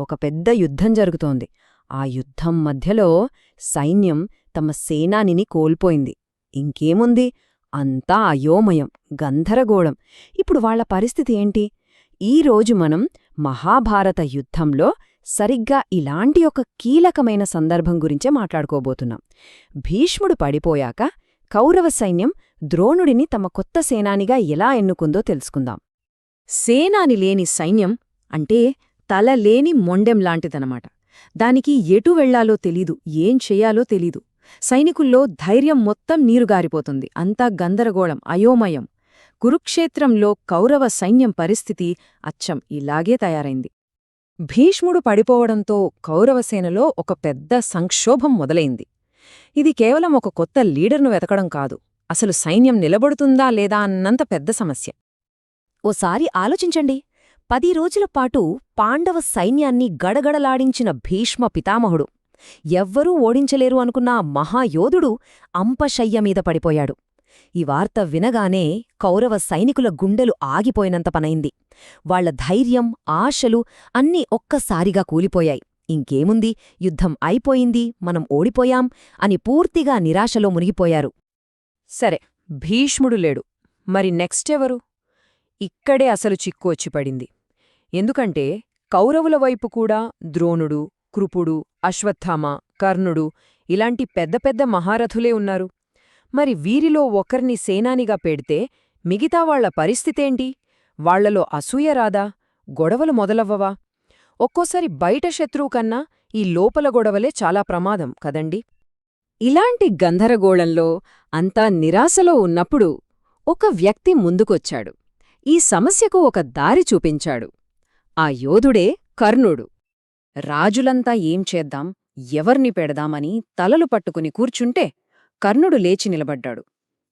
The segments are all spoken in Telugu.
ఒక పెద్ద యుద్ధం జరుగుతోంది. ఆ యుద్ధం మధ్యలో సైన్యం తమ సేనానిని కోల్పోయింది. ఇంకేముంది? అంతా అయోమయం గంధరగోళం ఇప్పుడు వాళ్ళ పరిస్థితి ఏంటి? ఈరోజు మనం మహాభారత యుద్ధంలో సరిగ్గా ఇలాంటి ఒక కీలకమైన సందర్భం గురించే మాట్లాడుకోబోతున్నాం. భీష్ముడు పడిపోయాక కౌరవ సైన్యం ద్రోణుడిని తమ కొత్త సేనానిగా ఎలా ఎన్నుకుందో తెలుసుకుందాం. సేనాని లేని సైన్యం అంటే తల లేని మొండెంలాంటిదనమాట దానికి ఎటు వెళ్ళాలో తెలీదు ఏం చెయ్యాలో తెలీదు. సైనికుల్లో ధైర్యం మొత్తం నీరుగారిపోతుంది. అంతా గందరగోళం అయోమయం. కురుక్షేత్రంలో కౌరవ సైన్యం పరిస్థితి అచ్చం. ఇలాగే తయారైంది. భీష్ముడు పడిపోవడంతో కౌరవసేనలో ఒక పెద్ద సంక్షోభం మొదలైంది. ఇది కేవలం ఒక కొత్త లీడర్ను వెతకడం కాదు. అసలు సైన్యం నిలబడుతుందా లేదా అన్నంత పెద్ద సమస్య. ఓసారి ఆలోచించండి. పది రోజుల పాటు పాండవ సైన్యాన్ని గడగడలాడించిన భీష్మ పితామహుడు. ఎవ్వరూ ఓడించలేరు అనుకున్న మహాయోధుడు అంపశయ్య మీద పడిపోయాడు. ఈ వార్త వినగానే కౌరవ సైనికుల గుండెలు ఆగిపోయినంత పనైంది. వాళ్ళ ధైర్యం ఆశలు అన్నీ ఒక్కసారిగా కూలిపోయాయి. ఇంకేముంది? యుద్ధం అయిపోయింది మనం ఓడిపోయాం అని పూర్తిగా నిరాశలో మునిగిపోయారు. సరే భీష్ముడు లేడు. మరి నెక్స్ట్ ఎవరు? ఇక్కడే అసలు చిక్కు వచ్చి పడింది. ఎందుకంటే కౌరవుల వైపు కూడా ద్రోణుడు కృపుడు అశ్వత్థామ కర్ణుడు ఇలాంటి పెద్ద పెద్ద మహారథులే ఉన్నారు. మరి వీరిలో ఒకరిని సేనానిగా పెడితే మిగతా వాళ్ళ పరిస్థితేంటి? వాళ్ళలో అసూయ రాదా? గొడవలు మొదలవ్వవా? ఒక్కోసారి బయట శత్రువు కన్నా ఈ లోపల గొడవలే చాలా ప్రమాదం కదండి? ఇలాంటి గంధరగోళంలో అంతా నిరాశలో ఉన్నప్పుడు ఒక వ్యక్తి ముందుకొచ్చాడు. ఈ సమస్యకు ఒక దారి చూపించాడు. ఆ యోధుడే కర్ణుడు. రాజులంతా ఏం చేద్దాం ఎవర్ని పెడదామని తలలు పట్టుకుని కూర్చుంటే కర్ణుడు లేచి నిలబడ్డాడు.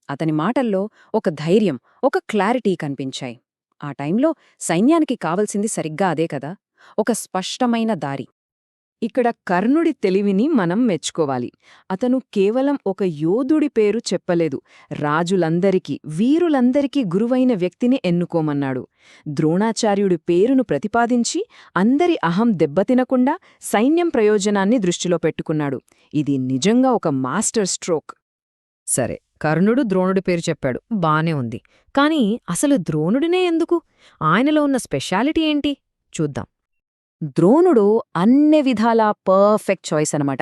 అతని మాటల్లో ఒక ధైర్యం ఒక క్లారిటీ కనిపించాయి. ఆ టైంలో సైన్యానికి కావలసింది సరిగ్గా అదే కదా ఒక స్పష్టమైన దారి. ఇక్కడ కర్ణుడి తెలివిని మనం మెచ్చుకోవాలి. అతను కేవలం ఒక యోధుడి పేరు చెప్పలేదు. రాజులందరికీ వీరులందరికీ గురువైన వ్యక్తిని ఎన్నుకోమన్నాడు. ద్రోణాచార్యుడి పేరును ప్రతిపాదించి అందరి అహం దెబ్బతినకుండా సైన్యం ప్రయోజనాన్ని దృష్టిలో పెట్టుకున్నాడు. ఇది నిజంగా ఒక మాస్టర్ స్ట్రోక్. సరే కర్ణుడు ద్రోణుడి పేరు చెప్పాడు. బానే ఉంది. కాని అసలు ద్రోణుడినే ఎందుకు? ఆయనలో ఉన్న స్పెషాలిటీ ఏంటి? చూద్దాం. ద్రోణుడు అన్ని విధాలా పర్ఫెక్ట్ చాయిస్ అనమాట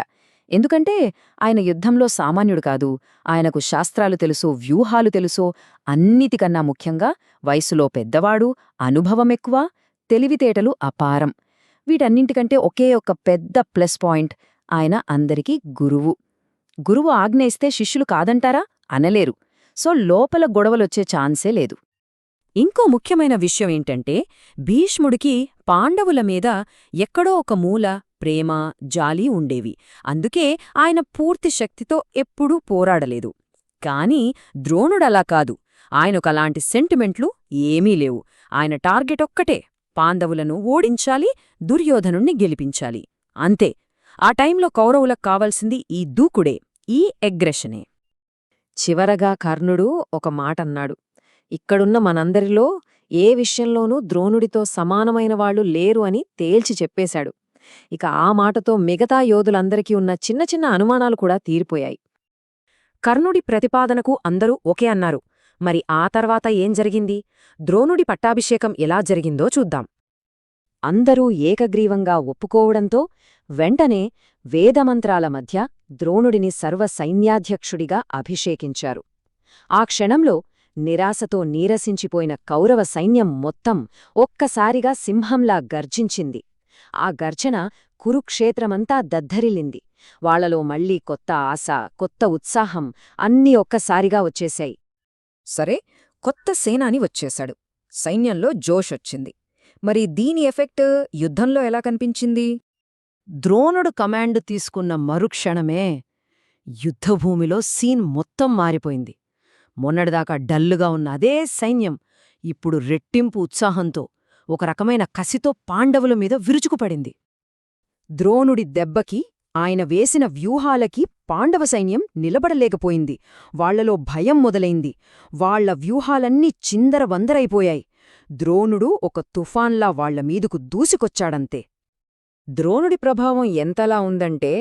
ఎందుకంటే ఆయన యుద్ధంలో సామాన్యుడు కాదు ఆయనకు శాస్త్రాలు తెలుసో వ్యూహాలు తెలుసో అన్నిటికన్నా ముఖ్యంగా వయసులో పెద్దవాడు అనుభవమెక్కువ తెలివితేటలు అపారం. వీటన్నింటికంటే ఒకే ఒక పెద్ద ప్లస్ పాయింట్ ఆయన అందరికీ గురువు. గురువు ఆజ్ఞయిస్తే శిష్యులు కాదంటారా? అనలేరు. సో లోపల గొడవలొచ్చే ఛాన్సే లేదు. ఇంకో ముఖ్యమైన విషయం ఏంటంటే భీష్ముడికి పాండవుల మీద ఎక్కడో ఒక మూల ప్రేమ జాలి ఉండేవి. అందుకే ఆయన పూర్తి శక్తితో ఎప్పుడూ పోరాడలేదు. కాని ద్రోణుడలా కాదు. ఆయనకలాంటి సెంటిమెంట్లు ఏమీ లేవు. ఆయన టార్గెట్ ఒక్కటే పాండవులను ఓడించాలి దుర్యోధనుణ్ణి గెలిపించాలి. అంతే. ఆ టైంలో కౌరవులకు కావాల్సింది ఈ దూకుడే ఈ ఎగ్రెషనే. చివరగా కర్ణుడు ఒక మాటన్నాడు. ఇక్కడున్న మనందరిలో ఏ విషయంలోనూ ద్రోణుడితో సమానమైన వాళ్ళు లేరు అని తేల్చి చెప్పేశాడు. ఇక ఆ మాటతో మిగతా యోధులందరికీ ఉన్న చిన్న చిన్న అనుమానాలు కూడా తీరిపోయాయి. కర్ణుడి ప్రతిపాదనకు అందరూ ఒకే అన్నారు. మరి ఆ తర్వాత ఏం జరిగింది? ద్రోణుడి పట్టాభిషేకం ఎలా జరిగిందో చూద్దాం. అందరూ ఏకగ్రీవంగా ఒప్పుకోవడంతో వెంటనే వేదమంత్రాల మధ్య ద్రోణుడిని సర్వసైన్యాధ్యక్షుడిగా అభిషేకించారు. ఆ క్షణంలో నిరాశతో నీరసించిపోయిన కౌరవ సైన్యం మొత్తం ఒక్కసారిగా సింహంలా గర్జించింది. ఆ గర్జన కురుక్షేత్రమంతా దద్దరిల్లింది. వాళ్ళలో మళ్ళీ కొత్త ఆశ కొత్త ఉత్సాహం అన్నీ ఒక్కసారిగా వచ్చేశాయి. సరే కొత్త సేనాని వచ్చేశాడు. సైన్యంలో జోషొచ్చింది మరి దీని ఎఫెక్ట్ యుద్ధంలో ఎలా కనిపించింది? ద్రోణుడు కమాండ్ తీసుకున్న మరుక్షణమే యుద్ధభూమిలో సీన్ మొత్తం మారిపోయింది. మొన్నటిదాకా డల్లుగా ఉన్న అదే సైన్యం ఇప్పుడు రెట్టింపు ఉత్సాహంతో ఒక రకమైన కసితో పాండవుల మీద విరుచుకుపడింది. ద్రోణుడి దెబ్బకి ఆయన వేసిన వ్యూహాలకి పాండవ సైన్యం నిలబడలేకపోయింది. వాళ్ళలో భయం మొదలైంది. వాళ్ళ వ్యూహాలన్నీ చిందరవందరైపోయాయి ద్రోణుడు ఒక తుఫాన్లా వాళ్ళ మీదుకు దూసికొచ్చాడంతే. ద్రోణుడి ప్రభావం ఎంతలా ఉందంటే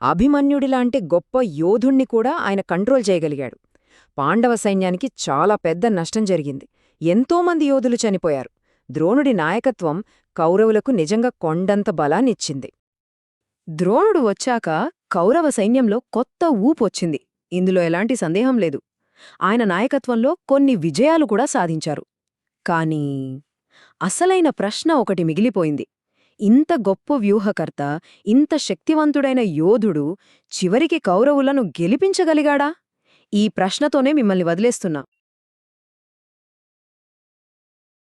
అభిమన్యుడిలాంటి గొప్ప యోధుణ్ణి కూడా ఆయన కంట్రోల్ చేయగలిగాడు. పాండవ సైన్యానికి చాలా పెద్ద నష్టం జరిగింది. ఎంతోమంది యోధులు చనిపోయారు. ద్రోణుడి నాయకత్వం కౌరవులకు నిజంగా కొండంత బలాన్నిచ్చింది ద్రోణుడు వచ్చాక కౌరవ సైన్యంలో కొత్త ఊపొచ్చింది ఇందులో ఎలాంటి సందేహం లేదు. ఆయన నాయకత్వంలో కొన్ని విజయాలు కూడా సాధించారు. కాని అసలైన ప్రశ్న ఒకటి మిగిలిపోయింది. ఇంత గొప్ప వ్యూహకర్త ఇంత శక్తివంతుడైన యోధుడు చివరికి కౌరవులను గెలిపించగలిగాడా? ఈ ప్రశ్నతోనే మిమ్మల్ని వదిలేస్తున్నా.